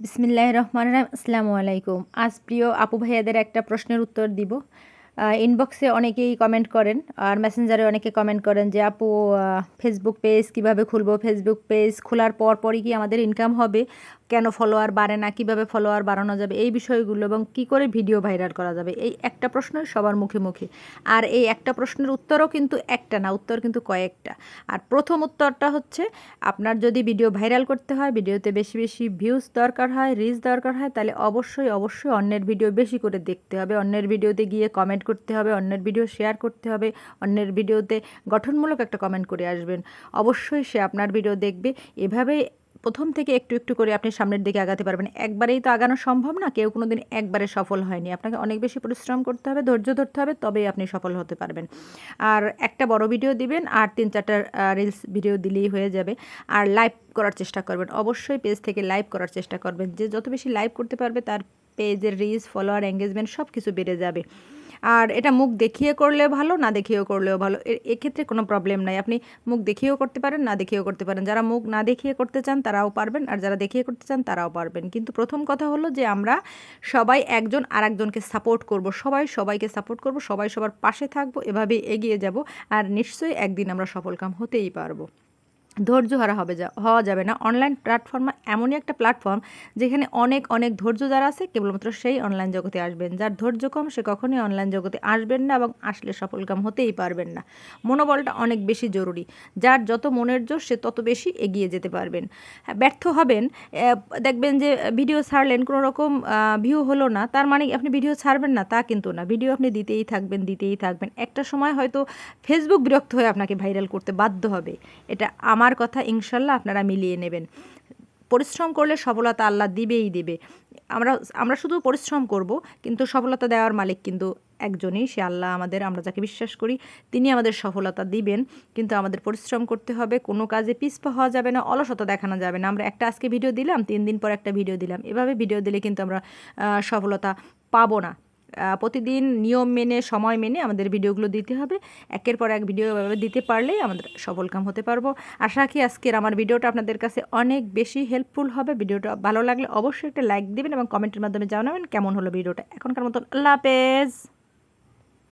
বিসমিল্লাহ রহমান রাহিম আসসালামু আলাইকুম। আজ প্রিয় আপু ভাইয়াদের একটা প্রশ্নের উত্তর দিব। ইনবক্সে অনেকেই কমেন্ট করেন আর মেসেঞ্জারে অনেকে কমেন্ট করেন যে, আপু ফেসবুক পেজ কীভাবে খুলবো? ফেসবুক পেজ খোলার পর পরই কি আমাদের ইনকাম হবে? কেন ফলোয়ার বাড়ে না, কীভাবে ফলোয়ার বাড়ানো যাবে, এই বিষয়গুলো এবং কি করে ভিডিও ভাইরাল করা যাবে, এই একটা প্রশ্ন সবার মুখে মুখে। আর এই একটা প্রশ্নের উত্তরও কিন্তু একটা না, উত্তর কিন্তু কয়েকটা। আর প্রথম উত্তরটা হচ্ছে, আপনার যদি ভিডিও ভাইরাল করতে হয় ভিডিওতে বেশি বেশি ভিউজ দরকার হয় রিচ দরকার হয়, তাহলে অবশ্যই অবশ্যই অন্যের ভিডিও বেশি করে দেখতে হবে। অন্যের ভিডিওতে গিয়ে কমেন্ট করতে হবে, অন্যের ভিডিও শেয়ার করতে হবে, অন্যের ভিডিওতে গঠনমূলক একটা কমেন্ট করে আসবেন। অবশ্যই সে আপনার ভিডিও দেখবে। এভাবেই প্রথম থেকে একটু একটু করে আপনি সামনের দিকে আগাতে পারবেন। একবারেই তো আগানো সম্ভব না, কেউ কোনো দিন একবারে সফল হয়নি। আপনাকে অনেক বেশি পরিশ্রম করতে হবে, ধৈর্য ধরতে হবে, তবেই আপনি সফল হতে পারবেন। আর একটা বড় ভিডিও দিবেন, আর তিন চারটা রিলস ভিডিও দিলেই হয়ে যাবে। আর লাইভ করার চেষ্টা করবেন। অবশ্যই পেজ থেকে লাইভ করার চেষ্টা করবেন। যে যত বেশি লাইভ করতে পারবে, তার পেজের রিলস ফলোয়ার এঙ্গেজমেন্ট সব কিছু বেড়ে যাবে। আর এটা মুখ দেখিয়ে করলে ভালো, না দেখিয়েও করলেও ভালো। এক্ষেত্রে কোনো প্রবলেম নাই। আপনি মুখ দেখিয়েও করতে পারেন, না দেখিয়েও করতে পারেন। যারা মুখ না দেখিয়ে করতে চান, তারাও পারবেন। আর যারা দেখিয়ে করতে চান, তারাও পারবেন। কিন্তু প্রথম কথা হলো যে, আমরা সবাই একজন আর একজনকে সাপোর্ট করব। সবাই সবাইকে সাপোর্ট করব, সবাই সবার পাশে থাকব, এভাবেই এগিয়ে যাব। আর নিশ্চয়ই একদিন আমরা সফলকাম হতেই পারব। ধৈর্য হারা হবে যা হওয়া যাবে না। অনলাইন প্ল্যাটফর্ম এমনই একটা প্ল্যাটফর্ম যেখানে অনেক অনেক ধৈর্য যারা আছে কেবলমাত্র সেই অনলাইন জগতে আসবেন। যার ধৈর্য কম সে কখনোই অনলাইন জগতে আসবেন না এবং আসলে সফলকাম হতেই পারবেন না। মনোবলটা অনেক বেশি জরুরি। যার যত মনের জোর সে তত বেশি এগিয়ে যেতে পারবেন। হ্যাঁ, ব্যর্থ হবেন দেখবেন যে ভিডিও ছাড়লেন কোনো রকম ভিউ হলো না। তার মানে আপনি ভিডিও ছাড়বেন না? তা কিন্তু না। ভিডিও আপনি দিতেই থাকবেন দিতেই থাকবেন। একটা সময় হয়তো ফেসবুক বিরক্ত হয়ে আপনাকে ভাইরাল করতে বাধ্য হবে। এটা আমার কথা ইনশাল্লাহ আপনারা মিলিয়ে নেবেন। পরিশ্রম করলে সফলতা আল্লাহ দিবেই দিবে। আমরা আমরা শুধু পরিশ্রম করব, কিন্তু সফলতা দেওয়ার মালিক কিন্তু একজনই, সে আল্লাহ আমাদের, আমরা যাকে বিশ্বাস করি, তিনি আমাদের সফলতা দিবেন। কিন্তু আমাদের পরিশ্রম করতে হবে, কোনো কাজে পিছপা হওয়া যাবে না, অলসতা দেখানো যাবে না। আমরা একটা আজকে ভিডিও দিলাম, তিন দিন পর একটা ভিডিও দিলাম। এভাবে ভিডিও দিলে কিন্তু আমরা সফলতা পাবো না। প্রতিদিন নিয়ম মেনে, সময় মেনে আমাদের ভিডিওগুলো দিতে হবে। একের পর এক ভিডিও দিতে পারলেই আমাদের সফল কাম হতে পারব। আশা রাখি আজকের আমার ভিডিওটা আপনাদের কাছে অনেক বেশি হেল্পফুল হবে। ভিডিওটা ভালো লাগলে অবশ্যই একটা লাইক দেবেন এবং কমেন্টের মাধ্যমে জানাবেন কেমন হলো ভিডিওটা। এখনকার মতন আল্লাহ হাফেজ।